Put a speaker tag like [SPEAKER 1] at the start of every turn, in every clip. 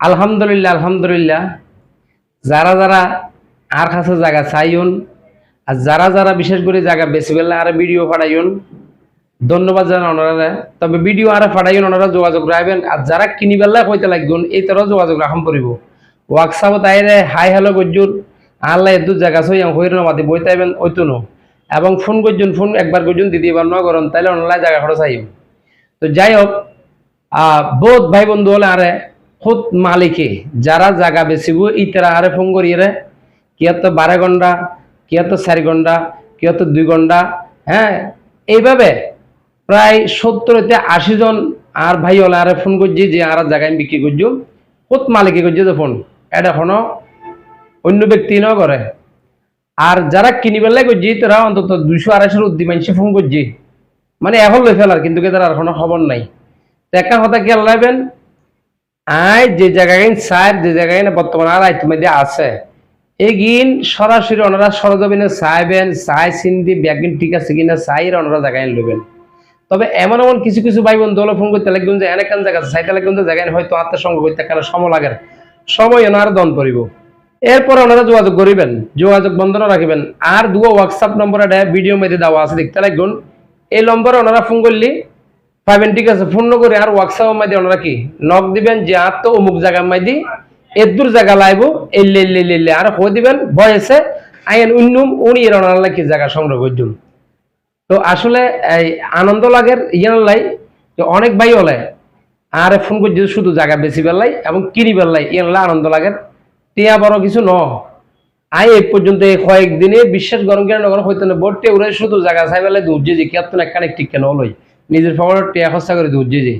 [SPEAKER 1] আলহামদুলিল্লাহ আলহামদুলিল্লাহ। যারা যারা আর কাছে জায়গা চাইউন আর যারা যারা বিশেষ করে জায়গা বেশি বেলা আর ভিডিও পাঠাইউন ধন্যবাদ জানান ওনারা। তবে ভিডিও আর পাঠাইউন ওনারা যোগাযোগ রাখবেন। আর যারা কিনি বেলা কইতে লাগবেন এই তারাও যোগাযোগ রাখাম পড়িব ওয়ার্কশপত আইরে হাই, হ্যালো, গজ্জুর। আল্লাহ এদু জায়গা সই হইর মাতি বইতাইবেন ওইতুনো। এবং ফোন করছুন ফোন একবার করছুন দিদি এবার নয় করেন, তাইলে অনলাইন জায়গা খরচ আইব তো যাই হোক বোধ ভাই বন্ধু হলে আরে খুদ মালিকে, যারা জায়গা বেচিব ইতারা আরে ফোন করিয়ে কিয় তো বারো ঘণ্টা কিয় তো চারি ঘণ্টা কিয় তো দুই ঘণ্টা হ্যাঁ এইভাবে প্রায় সত্তর হইতে আশি জন আর ভাই হলে আরে ফোন করছি যে আর জায়গায় বিক্রি করছি খুদ মালিকে করছে তো ফোন। এটা এখনও অন্য ব্যক্তি ন করে আর যারা কিনিবেলাই করছি তারা অন্তত দুইশো আড়াইশোর উদ্দি মানুষে ফোন করছি মানে এখন লই ফেলার কিন্তু তার আর কোনো খবর নাই। একটা কথা খেয়াল রাখবেন আয় যে জায়গায় সার যে জায়গায় বর্তমান আর ইতিমধ্যে আছে। এগিন সরাসরি ওনারা সরজমিনে চাইবেন চাই চিন্তি ব্যাগিন ঠিক আছে কিনা চাই ওনারা জায়গায় লইবেন তবে এমন এমন কিছু কিছু ভাই বন্ধু হলে ফোন করতে লাগবেন যে এনেকান জায়গা চাইতে লাগবেন যে জায়গায় হয়তো আত্মসঙ্গ করতে কারণ সময় লাগে সময় ওনার দন পড়িব এরপরে ওনারা যোগাযোগ করিবেন, যোগাযোগ বন্ধন রাখিবেন। আর দুটো হোয়াটসঅ্যাপ নম্বরে ভিডিও মেরে দেওয়া আছে, দেখতে লাগবেন এই নম্বরে ওনারা ফোন করলি পাবেন ঠিক আছে, ফোন করে আর হোয়াটসঅ্যাপ মাইদি ওনারা কি নক দিবেন, যে আর তো অমুক জায়গা মাইদি এদুর জায়গা লাইব এল্লে এল্লে আর হয়ে দিবেন? বয়সে, আইন উন্নুম, উনি এর ওনারা কি জায়গা সংগ্রহ করছুন তো আসলে, এই আনন্দ লাগের ইয়ান লাই, যে অনেক ভাই হলে আর ফোন করছে শুধু জায়গা বেশি বেলাই এবং কিনি বেলাই ইয়ান লাই আনন্দ লাগের। টিয়া বড় কিছু ন। আই এই পর্যন্ত এই কয়েকদিনে, বিশ্বাস গরম কেন নগর হইতে না বোর্ডে উড়ে শুধু জায়গা চাই বেলায় দুধ যে কি আপনার একখানে ঠিক কেন লই নিজের ফোনের টিয়া খরচা করে দুধ যে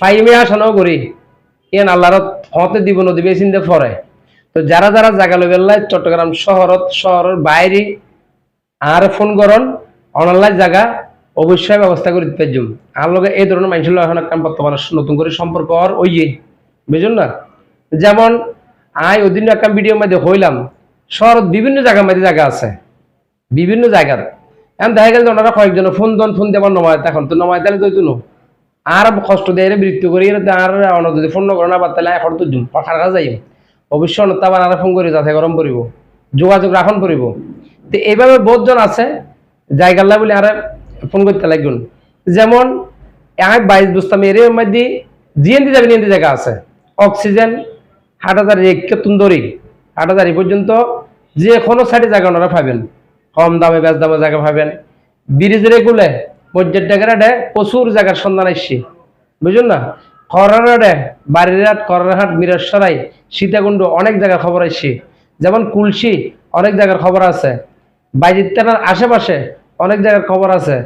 [SPEAKER 1] ফাইমে আসানো করি ইয়ান আল্লাহর হতে দিব নদী চিন্তা পরে তো যারা যারা জায়গা লই বেলায় চট্টগ্রাম শহরত শহরের বাইরে আর ফোন করন অনলাইন জায়গা অবশ্যই ব্যবস্থা করে দিতে পারজুম আর লগে এই ধরনের মানুষের এখন একটা বর্তমানে নতুন করে সম্পর্ক আর ওই যে বুঝুন না যেমন, আই ওদিন একটা ভিডিও মধ্যে হইলাম শহরত বিভিন্ন জায়গার মধ্যে জায়গা আছে। বিভিন্ন জায়গার এখন দেখা গেল ওনারা কয়েকজন ফোন দন, ফোন দেবার নমায় এখন তো নমায় তাহলে তো তুনো আর কষ্ট দেয় বিরক্ত করি আর অন্য যদি ফোন নকরে না তাহলে এখন তো পাখার কাছে যাই অবশ্যই অন্য আবার আর ফোন করি যাতে গরম পড়িব। যোগাযোগ রাখন পড়িব। তো এইভাবে বহুতজন আছে জায়গাল্লা বলে আর ফোন করতে লাগবেন। যেমন আমি বাইশ বুঝতাম এর মধ্যে জিএনডি যাবেন এনডি জায়গা আছে। অক্সিজেন হাটাদারি কেতুন্দরি হাটাদারি পর্যন্ত যে কোনো সাইডে জায়গা ওনারা পাবেন। কম দামে বেশ দামে জায়গা পাবেন। ব্রিজের কুলে মসজিদ ডেকে প্রচুর জায়গার সন্ধান আসছে। বুঝুন না? খরারহাটে বাড়িরহাট খরারহাট মিরাসরাই, সীতাকুণ্ড অনেক জায়গার খবর আসছে। যেমন কুলসি অনেক জায়গার খবর আছে। বাইজিত্তানার আশেপাশে অনেক জায়গার খবর আছে।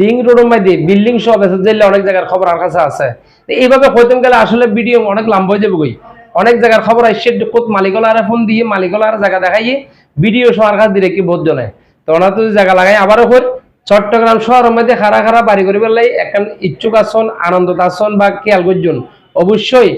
[SPEAKER 1] লিঙ্ক রোডের মাইদি বিল্ডিং সব আছে যেগুলো অনেক জায়গার খবর আর কাছে আছে। এইভাবে হইতে গেলে আসলে ভিডিও অনেক লম্বা হয়ে যাবে গই অনেক জায়গার খবর আসছে কোত মালিকলার ফোন দিয়ে মালিকলার জায়গা দেখাইয়ে ভিডিও সবার কাছে দিলে কি বোধ জনে তো ওনার তো জায়গা লাগাই, আবারও কর চট্টগ্রাম শহরের মধ্যে খারা খারা বাড়ি করি পেলাই এখন ইচ্ছুক আসন আনন্দ আসন বা খেয়াল করছেন, অবশ্যই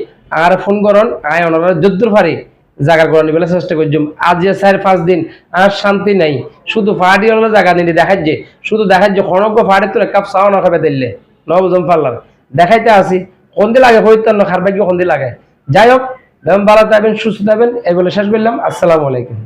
[SPEAKER 1] আর ফোন করন, আয় ওনারা যদ্দুর পারি জায়গা করে নিবে চেষ্টা করছি আজ যে চার পাঁচ দিন আর শান্তি নাই, শুধু ফাটি হলো জায়গা নিলে দেখাচ্ছে, শুধু দেখাচ্ছে খনজ্ঞ ফাটি তোর কাপ চাও না খাবে দিল্লে নবজম পাল্লার। দেখাইতে আসি সন্ধি লাগে হইতে না খার ভাগ্য সন্ধি লাগে। যাই হোক ভালো থাকবেন, সুস্থ থাকবেন, এই বলে শেষ করলাম। আসসালামু আলাইকুম।